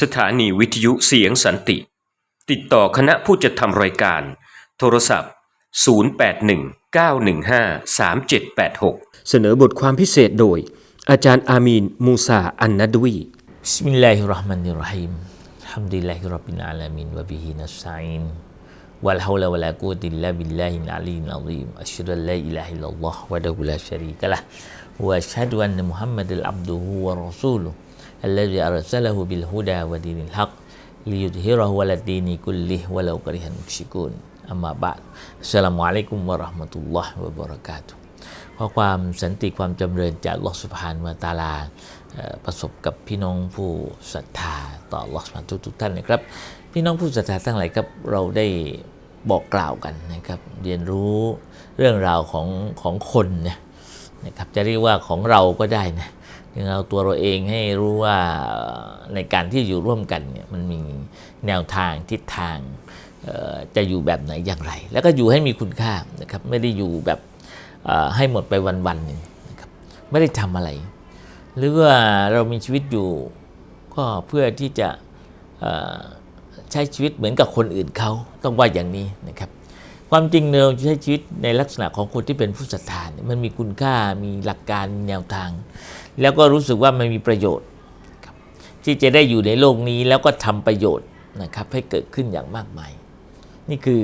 สถานีวิทยุเสียงสันติ ติดต่อคณะผู้จัดทำรายการ โทรศัพท์ 0819153786 เสนอบทความพิเศษโดย อาจารย์อามีน มูซาอันนัดวีบิสมิลลาฮิรราะห์มานิรรฮีมฮัมดุลิลลาฮิรับบิลอาลามินวะบิฮินัสซัยนฺวะลฮฺอัลลอฮฺวะลาอฺกูดีลลาบิลลาฮิมลั والحول ولا قوة إلا بالله العلي العظيم أشهد أن لا إله إلا الله وحده لا شريك له وأشهد ดลับดุฮฺวะรอซูลฺ الذي أرسله بالهدى ودين الحق ليظهره على الدين كله ولو كره المشركون أما بعد السلام عليكم ورحمة الله وبركاته ขอความสันติความจำเริญจากอัลลอฮฺสุบฮานวะตะอาลาเอ่อประสบกับพี่น้องผู้ศรัทธาต่ออัลลอฮฺสุบฮานทุกทุกๆท่านนะครับ พี่น้องผู้ศรัทธาทั้งหลายครับเราได้บอกกล่าวกันนะครับ เรียนรู้เรื่องราวของของคนเนี่ยนะครับจะเรียกว่าของเราก็ได้นะ เราตัวเราเองให้รู้ว่าในการที่อยู่ร่วมกันเนี่ยมันมีแนวทางทิศทางจะอยู่แบบไหนอย่างไร แล้วก็อยู่ให้มีคุณค่านะครับไม่ได้อยู่แบบให้หมดไปวันๆหนึ่งนะครับไม่ได้ทำอะไร หรือว่าเรามีชีวิตอยู่ก็เพื่อที่จะใช้ชีวิตเหมือนกับคนอื่นเขาต้องว่าอย่างนี้นะครับ ความจริงเราใช้ชีวิตในลักษณะของคนที่เป็นผู้ศรัทธาเนี่ยมันมีคุณค่ามีหลักการมีแนวทาง แล้วก็รู้สึกว่ามันมีประโยชน์ที่จะได้อยู่ในโลกนี้แล้วก็ทำประโยชน์นะครับให้เกิดขึ้นอย่างมากมาย นี่คือ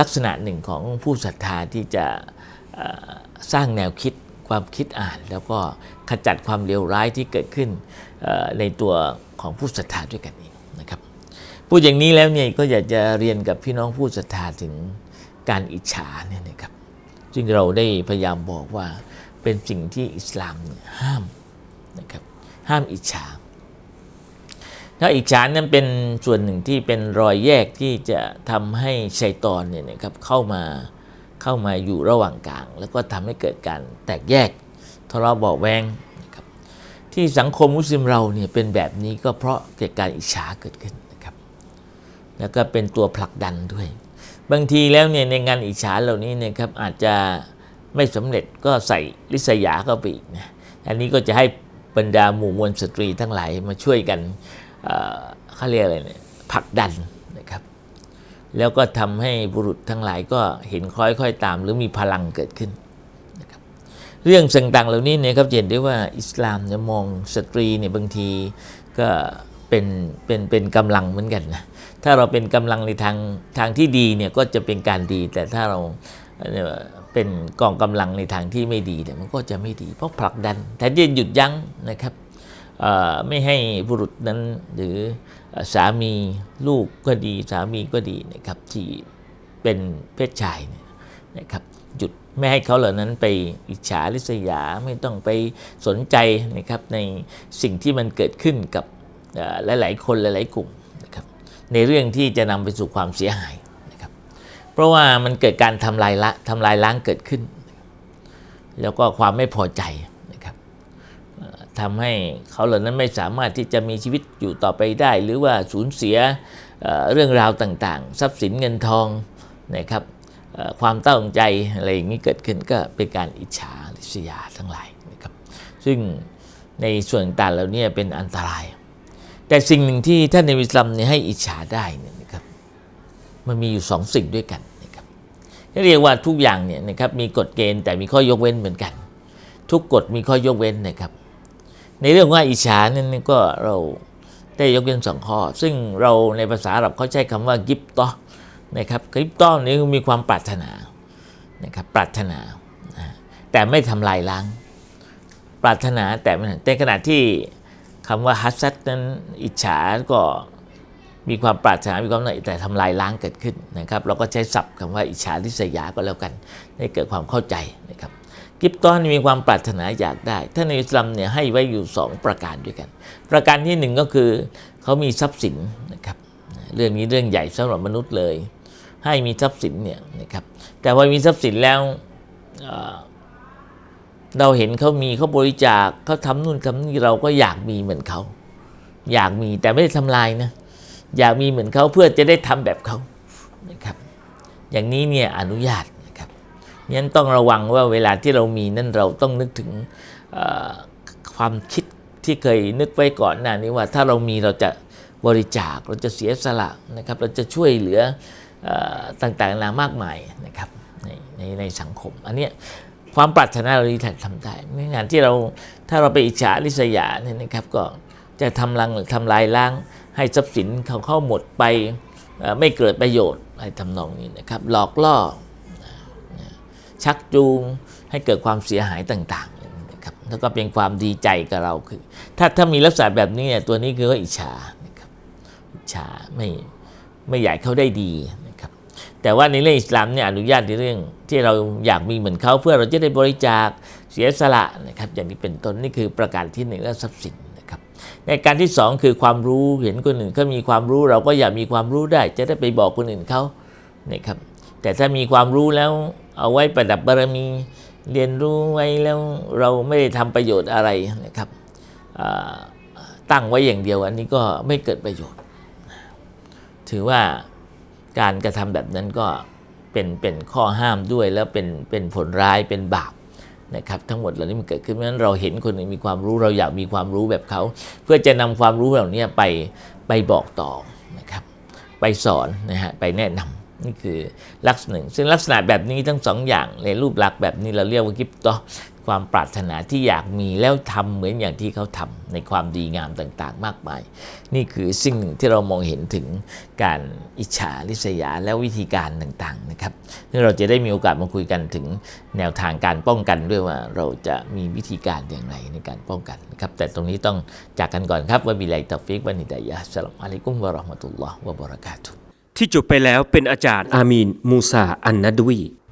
ลักษณะหนึ่งของผู้ศรัทธาที่จะสร้างแนวคิดความคิดอ่าน แล้วก็ขจัดความเลวร้ายที่เกิดขึ้นในตัวของผู้ศรัทธาด้วยกันเองนะครับพูดอย่างนี้แล้วเนี่ยก็อยากจะเรียนกับพี่น้องผู้ศรัทธาถึง การอิจฉาเนี่ยนะครับซึ่งเราได้พยายามบอกว่าเป็นสิ่งที่อิสลามห้ามนะครับห้ามอิจฉาถ้าอิจฉานั้นเป็นส่วนหนึ่งที่เป็นรอยแยกที่จะทำให้ชัยตอนเนี่ยนะครับเข้ามาเข้ามาอยู่ระหว่างกลาง แล้วก็ทำให้เกิดการแตกแยกทะเลาะเบาะแวงนะครับที่สังคมมุสลิมเราเนี่ยเป็นแบบนี้ก็เพราะเกิดการอิจฉาเกิดขึ้นนะครับแล้วก็เป็นตัวผลักดันด้วย บางทีแล้วเนี่ยในงานอิจฉาเหล่านี้เนะครับอาจจะไม่สำเร็จก็ใส่ลิษยาเข้าไปอีกนะอันนี้ก็จะให้บรรดาหมู่มวลสตรีทั้งหลายมาช่วยกันเขาเรียกอะไรเนี่ยผลักดันนะครับ แล้วก็ทำให้บุรุษทั้งหลายก็เห็นคล้อยค่อยตาม หรือมีพลังเกิดขึ้นนะครับเรื่องต่างๆเหล่านี้เนี่ยครับเห็นได้ว่าอิสลามเนี่ยมองสตรีเนี่ยบางทีก็ เป็นเป็นเป็นกำลังเหมือนกันนะถ้าเราเป็นกำลังในทางทางที่ดีเนี่ยก็จะเป็นการดี แต่ถ้าเราเป็นกองกำลังในทางที่ไม่ดีเนี่ยมันก็จะไม่ดี เพราะผลักดันแทนที่จะหยุดยั้งนะครับไม่ให้บุรุษนั้นหรือสามีลูกก็ดี สามีก็ดีนะครับที่เป็นเพศชายเนี่ยนะครับหยุดไม่ให้เขาเหล่านั้นไปอิจฉาริษยาไม่ต้องไปสนใจนะครับในสิ่งที่มันเกิดขึ้นกับ หลายๆคนหลายๆกลุ่มนะครับในเรื่องที่จะนำไปสู่ความเสียหายนะครับเพราะว่ามันเกิดการทำลายละทำลายล้างเกิดขึ้น แล้วก็ความไม่พอใจนะครับทำให้เขาเหล่านั้นไม่สามารถที่จะมีชีวิตอยู่ต่อไปได้ หรือว่าสูญเสียเรื่องราวต่างๆ ทรัพย์สินเงินทองนะครับความตั้งใจอะไรอย่างนี้เกิดขึ้นก็เป็นการอิจฉาริษยาทั้งหลายนะครับซึ่งในส่วนต่างเหล่านี้เป็นอันตราย แต่สิ่งหนึ่งที่ท่านในอิสลามเนี่ยให้อิจฉาได้เนี่ยนะครับ มันมีอยู่สองสิ่งด้วยกันนะครับเรียกว่าทุกอย่างเนี่ยนะครับมีกฎเกณฑ์แต่มีข้อยกเว้นเหมือนกัน ทุกกฎมีข้อยกเว้นนะครับ ในเรื่องว่าอิจฉานั้นก็เราได้ยกเว้นสองข้อ ซึ่งเราในภาษาอาหรับเขาใช้คำว่ากิบตอนะครับกิบตอนี้มีความปรารถนานะครับปรารถนานะแต่ไม่ทำลายล้าง ปรารถนาแต่ในขณะที่ คำว่าฮัสซัดนั้นอิจฉาก็มีความปรารถนา มีความหน่อยแต่ทำลายล้างเกิดขึ้นนะครับ เราก็ใช้ศัพท์คำว่าอิจฉาริษยาก็แล้วกันให้เกิดความเข้าใจนะครับ กิบตอนมีความปรารถนาอยากได้ถ้านอิสลามเนี่ยให้ไว้อยู่ 2 ประการด้วยกัน ประการที่หนึ่งก็คือเขามีทรัพย์สินนะครับ เรื่องนี้เรื่องใหญ่สำหรับมนุษย์เลย ให้มีทรัพย์สินเนี่ยนะครับ แต่พอมีทรัพย์สินแล้ว เราเห็นเขามีเขาบริจาคเขาทำนู่นทำนี่เราก็อยากมีเหมือนเขา อยากมีแต่ไม่ได้ทำลายนะอยากมีเหมือนเขาเพื่อจะได้ทำแบบเขานะครับอย่างนี้เนี่ยอนุญาตนะครับงั้นต้องระวังว่าเวลาที่เรามีนั่นเราต้องนึกถึงความคิดที่เคยนึกไว้ก่อนหน้านี้ว่าถ้าเรามีเราจะบริจาคเราจะเสียสละนะครับ เราจะช่วยเหลือเออต่างๆนานามากมายนะครับในในในสังคม อันเนี้ย ความปรารถนาเราที่ทำได้ในงานที่เราถ้าเราไปอิจฉาริษยาเนี่ยนะครับก็จะทำลังทำลายล้างให้ทรัพย์สินเขาเข้าหมดไปไม่เกิดประโยชน์อะไรทำนองนี้นะครับ หลอกล่อชักจูงให้เกิดความเสียหายต่างๆนะครับแล้วก็เป็นความดีใจกับเราคือ ถ้าถ้ามีลักษณะแบบนี้เนี่ยตัวนี้คือว่าอิจฉานะครับอิจฉาไม่ไม่อยากเขาได้ดี แต่ว่าในเรื่องอิสลามเนี่ยอนุญาตในเรื่องที่เราอยากมีเหมือนเขาเพื่อเราจะได้บริจาคเสียสละนะครับอย่างนี้เป็นต้นนี่คือประการที่หนึ่งและทรัพย์สินนะครับในการที่สองคือความรู้เห็นคนอื่นเขามีความรู้เราก็อยากมีความรู้ได้ จะได้ไปบอกคนอื่นเขานะครับแต่ถ้ามีความรู้แล้วเอาไว้ประดับบารมีเรียนรู้ไว้แล้วเราไม่ได้ทำประโยชน์อะไรนะครับตั้งไว้อย่างเดียวอันนี้ก็ไม่เกิดประโยชน์ ถือว่า การกระทำแบบนั้นก็เป็นเป็นข้อห้ามด้วยแล้วเป็นเป็นผลร้ายเป็นบาปนะครับทั้งหมดเหล่านี้มันเกิดขึ้นเพราะฉะนั้นเราเห็นคนอื่นมีความรู้เราอยากมีความรู้แบบเขา เพื่อจะนำความรู้เหล่านี้ไปไปบอกต่อนะครับไปสอนนะฮะไปแนะนำนี่คือลักษณะหนึ่งซึ่งลักษณะแบบนี้ทั้งสองอย่างในรูปลักษณ์แบบนี้เราเรียกว่ากิฟต์ตอ ความปรารถนาที่อยากมีแล้วทำเหมือนอย่างที่เขาทำในความดีงามต่างๆ มากมาย นี่คือสิ่งหนึ่งที่เรามองเห็นถึงการอิจฉาริษยาและวิธีการต่างๆนะครับซึ่งเราจะได้มีโอกาสมาคุยกันถึงแนวทางการป้องกันด้วยว่าเราจะมีวิธีการอย่างไรในการป้องกันนะครับแต่ตรงนี้ต้องจากกันก่อนครับว่าบิลัยตอฟิกวานิดายะสลามอะลัยกุมวะราะห์มะตุลลอฮ์วะบะเราะกาตุที่จบไปแล้วเป็นอาจารย์อามีนมูซาอันนัดวี